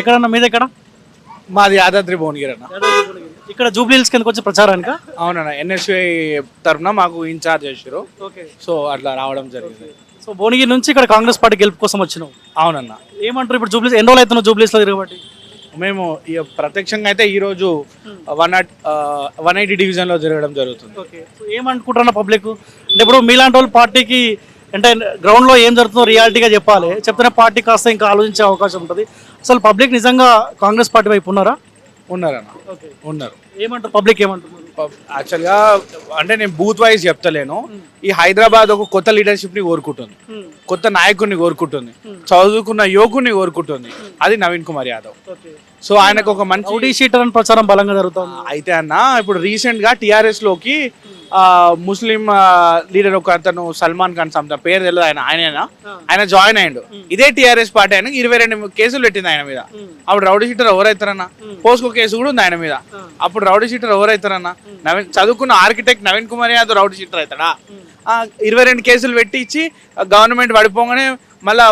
ఎక్కడన్నా మీద ఎక్కడ? మాది యాదాద్రి భువనగిరి అన్న. ఇక్కడ జూబ్లీ హిల్స్ కిందకి వచ్చి ప్రచారానికి? అవునన్న ఎన్ఎస్ఐ తరఫున మాకు ఇన్ఛార్జ్ చేసారు సో అట్లా రావడం జరిగింది. సో భువనగిరి నుంచి ఇక్కడ కాంగ్రెస్ పార్టీ గెలుపు కోసం వచ్చినావు. అవునన్న. ఏమంటారు ఇప్పుడు జూబ్లీస్ ఎన్ని రోజులు అవుతున్నావు జూబ్లీస్లో తిరగబట్టి? మేము ఈ ప్రత్యక్షంగా అయితే ఈరోజు వన్ నాట్ వన్ ఎయిటీ డివిజన్లో జరగడం జరుగుతుంది. ఏమనుకుంటున్నా పబ్లిక్? అంటే ఇప్పుడు మీలాంటి వాళ్ళు పార్టీకి అంటే గ్రౌండ్లో ఏం జరుగుతుందో రియాలిటీగా చెప్పాలి. చెప్తేనే పార్టీ కాస్త ఇంకా ఆలోచించే అవకాశం ఉంటుంది. అసలు పబ్లిక్ నిజంగా కాంగ్రెస్ పార్టీ వైపు ఉన్నారా? ఉన్నారన్న. ఓకే. ఉన్నారు. ఏమంటారు? పబ్లిక్ ఏమంటున్నారు? యాక్చువల్గా అంటే నేను బూత్ వైజ్ చెప్తలేను. ఈ హైదరాబాద్ ఒక కొత్త లీడర్షిప్ని కోరుకుంటుంది. కొత్త నాయకుడిని కోరుకుంటుంది. చదువుకున్న యువకుడిని కోరుకుంటుంది. అది నవీన్ కుమార్ యాదవ్. సో ఆయనకు ఒక మంచి ప్రచారం బలంగా జరుగుతుంది. అయితే అన్న ఇప్పుడు రీసెంట్గా టిఆర్ఎస్లోకి ముస్లిం లీడర్ ఒక అతను సల్మాన్ ఖాన్ సంథ పేరు తెలియదు ఆయన ఆయనేనా? ఆయన జాయిన్ అయ్యిండు. ఇదే టిఆర్ఎస్ పార్టీ ఆయన ఇరవై రెండు కేసులు పెట్టింది ఆయన మీద. అప్పుడు రౌడీ షీటర్ ఎవరైతారన్నా? పోస్కో కేసు కూడా ఉంది ఆయన మీద. అప్పుడు రౌడీ షీటర్ ఎవరైతారన్నా? నవీన్ చదువుకున్న architect Naveen Kumar Yadav rowdy sheeter అవుతాడా? ఇరవై రెండు కేసులు పెట్టించి గవర్నమెంట్ పడిపోగానే మళ్ళా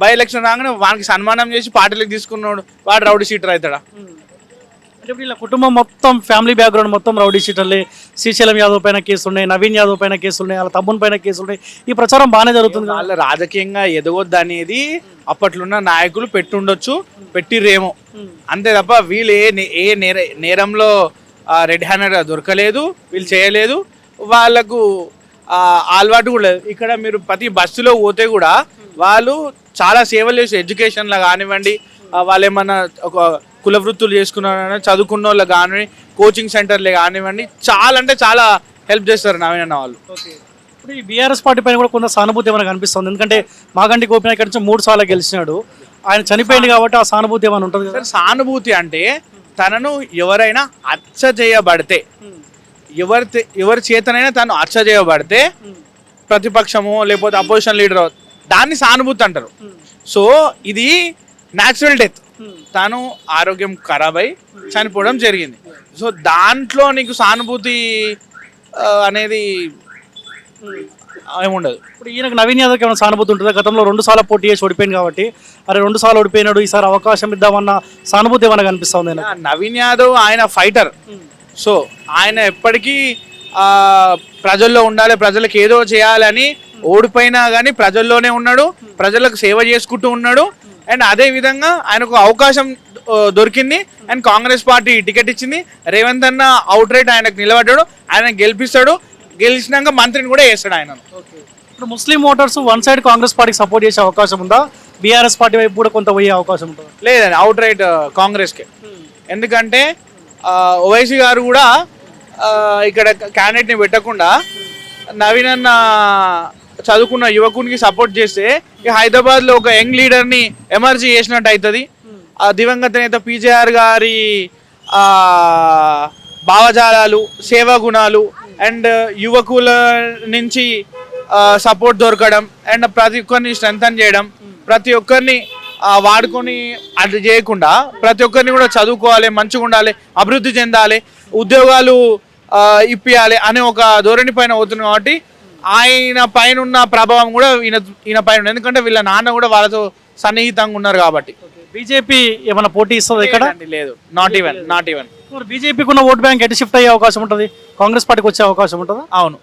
బై ఎలక్షన్ రాగానే వానికి సన్మానం చేసి పార్టీలకు తీసుకున్నాడు. వాడు రౌడీ షీటర్ అవుతాడా? అంటే వీళ్ళ కుటుంబం మొత్తం ఫ్యామిలీ బ్యాక్గ్రౌండ్ మొత్తం రౌడీ షీటర్లే. శ్రీశైలం యాదవ్ పైన కేసు ఉన్నాయి నవీన్ యాదవ్ పైన కేసులు ఉన్నాయి వాళ్ళ తమ్ముని పైన కేసు ఉన్నాయి ఈ ప్రచారం బాగానే జరుగుతుంది కదా. వాళ్ళ రాజకీయంగా ఎదగొద్దు అనేది అప్పట్లున్న నాయకులు పెట్టుండొచ్చు పెట్టిరేమో అంతే తప్ప వీళ్ళు ఏ నే- ఏ నేర నేరంలో రెడ్ హ్యాండర్ దొరకలేదు వీళ్ళు చేయలేదు. వాళ్ళకు అలవాటు కూడా లేదు. ఇక్కడ మీరు ప్రతి బస్సులో పోతే కూడా వాళ్ళు చాలా సేవలు చేసి ఎడ్యుకేషన్లో కానివ్వండి వాళ్ళు ఏమన్నా ఒక కుల వృత్తులు చేసుకున్న చదువుకున్న వాళ్ళు కానివ్వండి కోచింగ్ సెంటర్లే కానివ్వండి చాలా అంటే చాలా హెల్ప్ చేస్తారు నవీన్ అన్న వాళ్ళు. ఇప్పుడు ఈ బీఆర్ఎస్ పార్టీ పైన కూడా కొంత సానుభూతి ఏమైనా కనిపిస్తుంది? ఎందుకంటే మాగంటి గోపినాథ్ ఇక్కడ నుంచి మూడు సార్లు గెలిచినాడు. ఆయన చనిపోయింది కాబట్టి ఆ సానుభూతి ఏమైనా ఉంటుంది కదా? సార్ సానుభూతి అంటే తనను ఎవరైనా హత్య చేయబడితే ఎవరి ఎవరి చేతనైనా తను హత్య చేయబడితే ప్రతిపక్షము లేకపోతే అపోజిషన్ లీడర్ దాన్ని సానుభూతి అంటారు. సో ఇది న్యాచురల్ డెత్ తాను ఆరోగ్యం ఖరాబ్ అయి చనిపోవడం జరిగింది. సో దాంట్లో నీకు సానుభూతి అనేది ఏముండదు ఇప్పుడు ఈయనకు నవీన్ యాదవ్కి ఏమైనా సానుభూతి ఉంటుందా? గతంలో రెండు సార్లు పోటీ చేసి ఓడిపోయింది కాబట్టి అరే రెండు సార్లు ఓడిపోయినాడు ఈసారి అవకాశం ఇద్దామన్న సానుభూతి ఏమైనా కనిపిస్తుంది నవీన్ యాదవ్ ఆయన ఫైటర్. సో ఆయన ఎప్పటికీ ప్రజల్లో ఉండాలి ప్రజలకు ఏదో చేయాలని ఓడిపోయినా కానీ ప్రజల్లోనే ఉన్నాడు ప్రజలకు సేవ చేసుకుంటూ ఉన్నాడు అండ్ అదే విధంగా ఆయనకు అవకాశం దొరికింది. అండ్ కాంగ్రెస్ పార్టీ టికెట్ ఇచ్చింది. రేవంత్ అన్న అవుట్ రైట్ ఆయనకు నిలబడ్డాడు. ఆయన గెలిపిస్తాడు. గెలిచినాక మంత్రిని కూడా వేస్తాడు ఆయన. ఇప్పుడు Muslim voters one side Congress పార్టీకి సపోర్ట్ చేసే అవకాశం ఉందా? బీఆర్ఎస్ పార్టీ వైపు కూడా కొంత పోయే అవకాశం ఉంటుందా? లేదండి అవుట్ రైట్ కాంగ్రెస్కే. ఎందుకంటే ఆ, ఓవైసీ గారు కూడా ఇక్కడ క్యాండిడేట్ని పెట్టకుండా నవీన్ అన్న చదువుకున్న యువకునికి సపోర్ట్ చేస్తే ఈ హైదరాబాద్లో ఒక యంగ్ లీడర్ని ఎమర్జీ చేసినట్టు అవుతుంది. ఆ దివంగత నేత పీజేఆర్ గారి ఆ, భావజాలాలు సేవా గుణాలు అండ్ యువకుల నుంచి సపోర్ట్ దొరకడం అండ్ ప్రతి ఒక్కరిని స్ట్రెంథన్ చేయడం ప్రతి ఒక్కరిని వాడుకొని అది చేయకుండా ప్రతి ఒక్కరిని కూడా చదువుకోవాలి మంచిగా ఉండాలి అభివృద్ధి చెందాలి ఉద్యోగాలు ఇప్పించాలి ఇప్పియాలి అనే ఒక ధోరణి పైన అవుతుంది కాబట్టి ఆయన పైన ఉన్న ప్రభావం కూడా ఈయన ఈయన పైన ఉంది. ఎందుకంటే వీళ్ళ నాన్న కూడా వాళ్ళతో సన్నిహితంగా ఉన్నారు కాబట్టి. బీజేపీ ఏమైనా పోటీ ఇస్తుంది ఇక్కడ? లేదు. నాట్ ఈవెన్ నాట్ ఈవెన్ బీజేపీకి ఉన్న ఓట్ బ్యాంక్ ఎటు షిఫ్ట్ అయ్యే అవకాశం ఉంటుంది? కాంగ్రెస్ పార్టీకి వచ్చే అవకాశం ఉంటుందా? అవును.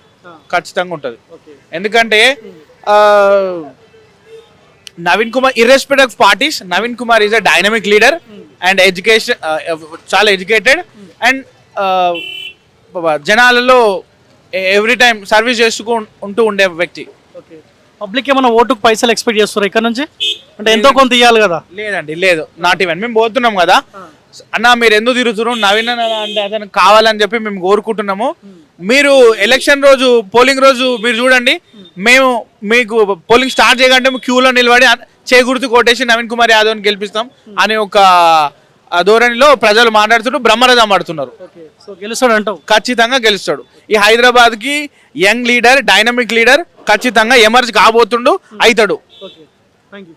ఖచ్చితంగా ఉంటుంది. ఎందుకంటే Naveen Kumar irrespect of parties Naveen Kumar is a dynamic leader and education చాలా ఎడ్యుకేటెడ్ అండ్ జనాలలో ఎవ్రీ టైం సర్వీస్ చేస్తూ ఉంటూ ఉండే వ్యక్తి. ఓకే. పబ్లిక్ ఏమైనా ఓటుకు పైసలు ఎక్స్పెక్ట్ చేస్తారు ఇక్కడ నుంచి? అంటే ఎంతో కొంత ఇవ్వాలి కదా? లేదండి లేదు. నాట్ ఈవెన్ మేము పోతున్నాం కదా. అన్న మీరు ఎందుకు తిరుగుతున్నారు నవీన్ అంటే అతను కావాలని చెప్పి మేము కోరుకుంటున్నాము. మీరు ఎలక్షన్ రోజు పోలింగ్ రోజు మీరు చూడండి. మేము మీకు పోలింగ్ స్టార్ట్ చేయకంటే క్యూలో నిలబడి చేకూర్తు కొట్టేసి నవీన్ కుమార్ యాదవ్ని గెలిపిస్తాం అనే ఒక ధోరణిలో ప్రజలు మాట్లాడుతుంటూ బ్రహ్మరథం ఆడుతున్నారు. ఓకే సో గెలుస్తాడు అంటావు? ఖచ్చితంగా గెలుస్తాడు. ఈ హైదరాబాద్కి యంగ్ లీడర్ డైనమిక్ లీడర్ ఖచ్చితంగా ఎమర్జ్ కాబోతుండు అవుతాడు థ్యాంక్ యూ